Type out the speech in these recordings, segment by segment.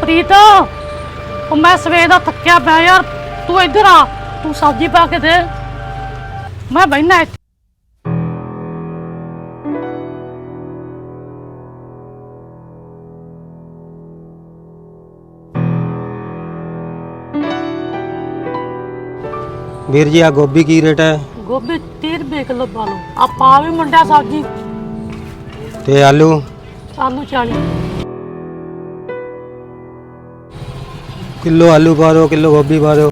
ਪ੍ਰੀਤ ਉਹ ਮੈਂ ਸਵੇਰ ਦਾ ਥੱਕਿਆ ਪਿਆ ਯਾਰ ਤੂੰ ਇੱਧਰ ਆ ਤੂੰ ਸਬਜ਼ੀ ਪਾ ਕੇ ਦੇ। ਮੈਂ ਬੈਠਣਾ ਇੱਥੇ। ਵੀਰ ਜੀ ਆ ਗੋਭੀ ਕੀ ਰੇਟ ਹੈ? ਗੋਭੀ 30 ਰੁਪਏ ਕਿਲੋ ਪਾ ਲਓ। ਆ ਪਾ ਵੀ ਮੁੰਡਿਆ ਸਬਜ਼ੀ। ਤੇ ਆਲੂ? ਆਲੂ 40 ਕਿਲੋ ਆਲੂ ਪਾ ਦਿਓ ਕਿਲੋ ਗੋਭੀ ਪਾ ਦਿਓ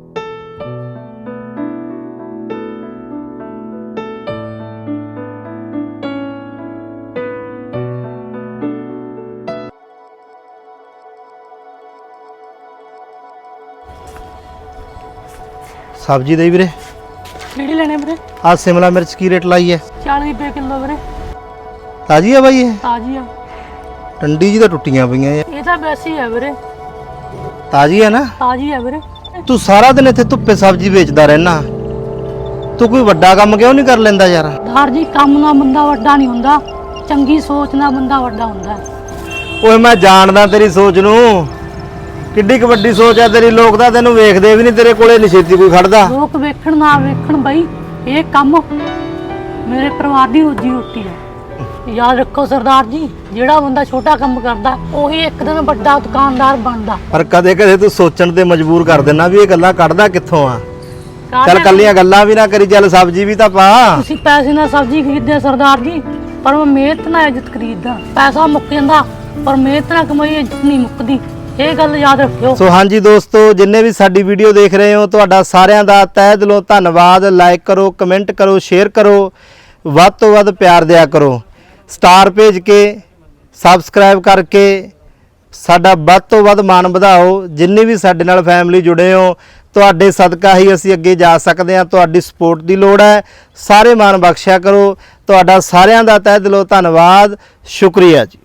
ਸਬਜ਼ੀ ਦੇ ਵੀਰੇ। ਕਿਹੜੀ ਲੈਣੇ ਵੀਰੇ? ਆ ਸਿਮਲਾ ਮਿਰਚ ਕੀ ਰੇਟ ਲਾਈ ਹੈ 40 ਰੁਪਏ ਕਿਲੋ ਵੀਰੇ। ਤਾਜੀ ਆ ਬਾਈ ਇਹ? ਤਾਜ਼ੀ ਆ। ਟੰਡੀ ਜੀ ਤਾਂ ਟੁੱਟੀਆਂ ਪਈਆਂ ਇਹ ਤਾਂ ਵੈਸੀ ਹੈ ਵੀਰੇ। ਤਾਜੀ ਹੈ ਨਾ? ਤਾਜ਼ੀ ਹੈ ਵੀਰੇ। ਤੂੰ ਸਾਰਾ ਦਿਨ ਇੱਥੇ ਧੁੱਪੇ ਸਬਜ਼ੀ ਵੇਚਦਾ ਰਹਿਣਾ। ਤੂੰ ਕੋਈ ਵੱਡਾ ਕੰਮ ਕਿਉਂ ਨਹੀਂ ਕਰ ਲੈਂਦਾ ਯਾਰ? ਧਾਰ ਜੀ ਕੰਮ ਨਾਲ ਬੰਦਾ ਵੱਡਾ ਨਹੀਂ ਹੁੰਦਾ ਚੰਗੀ ਸੋਚ ਨਾਲ ਬੰਦਾ ਵੱਡਾ ਹੁੰਦਾ। ਓਏ ਮੈਂ ਜਾਣਦਾ ਤੇਰੀ ਸੋਚ ਨੂੰ। ਕਿੱਡੀ ਕੁ ਵੱਡੀ ਸੋਚ ਆ ਤੇਰੀ ਲੋਕ ਤਾਂ ਤੈਨੂੰ ਵੇਖਦੇ ਵੀ ਨਹੀਂ ਤੇਰੇ ਕੋਲੇ ਨੀ ਛੇਤੀ ਕੋਈ ਖੜਦਾ। ਲੋਕ ਵੇਖਣ ਨਾ ਵੇਖਣ ਬਈ ਇਹ ਕੰਮ ਮੇਰੇ ਪਰਿਵਾਰ ਦੀ ਰੋਜੀ ਰੋਟੀ ਹੈ। ਯਾਦ ਰੱਖੋ ਸਰਦਾਰ ਜੀ ਜਿਹੜਾ ਬੰਦਾ ਛੋਟਾ ਕੰਮ ਕਰਦਾ ਉਹੀ ਇੱਕ ਦਿਨ ਵੱਡਾ ਦੁਕਾਨਦਾਰ ਬਣਦਾ। ਪਰ ਕਦੇ ਕਦੇ ਤੂੰ ਸੋਚਣ ਤੇ ਮਜਬੂਰ ਕਰ ਦਿੰਦਾ ਵੀ ਇਹ ਗੱਲਾਂ ਕੱਢਦਾ ਕਿੱਥੋਂ ਆ? ਚੱਲ ਕੱਲੀਆਂ ਗੱਲਾਂ? ਵੀ ਨਾ ਕਰੀ ਚੱਲ ਸਬਜ਼ੀ ਵੀ ਤਾਂ ਪਾ। ਤੁਸੀਂ ਪੈਸੇ ਨਾਲ ਸਬਜ਼ੀ ਖਰੀਦਦੇ ਸਰਦਾਰ ਜੀ ਪਰ ਮੈਂ ਮਿਹਨਤ ਨਾਲ ਇੱਜ਼ਤ ਖਰੀਦਦਾ। ਪੈਸਾ ਮੁੱਕ ਜਾਂਦਾ ਪਰ ਮਿਹਨਤ ਨਾਲ ਕਮਾਈ ਇੱਜ਼ਤ ਨਹੀਂ ਮੁੱਕਦੀ। ਇਹ ਗੱਲ ਯਾਦ ਰੱਖਿਓ। ਸੋ ਹਾਂਜੀ ਦੋਸਤੋ ਜਿੰਨੇ ਵੀ ਸਾਡੀ ਵੀਡੀਓ ਦੇਖ ਰਹੇ ਹੋ ਤੁਹਾਡਾ ਸਾਰਿਆਂ ਦਾ ਤਹਿ ਦਿਲੋਂ ਧੰਨਵਾਦ। ਲਾਈਕ ਕਰੋ ਕਮੈਂਟ ਕਰੋ ਸ਼ੇਅਰ ਕਰੋ। ਵੱਧ ਤੋਂ ਵੱਧ ਪਿਆਰ ਦਿਆ ਕਰੋ। ਸਟਾਰ ਭੇਜ ਕੇ, ਸਬਸਕ੍ਰਾਈਬ ਕਰਕੇ, ਸਾਡਾ ਵੱਧ ਤੋਂ ਵੱਧ ਮਾਣ ਵਧਾਓ। ਜਿੰਨੇ ਵੀ ਸਾਡੇ ਨਾਲ ਫੈਮਿਲੀ ਜੁੜੇ ਹੋ, ਤੁਹਾਡੇ ਸਦਕਾ ਹੀ ਅਸੀਂ ਅੱਗੇ ਜਾ ਸਕਦੇ ਹਾਂ। ਤੁਹਾਡੀ ਸਪੋਰਟ ਦੀ ਲੋੜ ਹੈ। ਸਾਰੇ ਮਾਣ ਬਖਸ਼ਿਆ ਕਰੋ। ਤੁਹਾਡਾ ਸਾਰਿਆਂ ਦਾ ਤਹਿ ਦਿਲੋਂ ਧੰਨਵਾਦ। ਸ਼ੁਕਰੀਆ ਜੀ।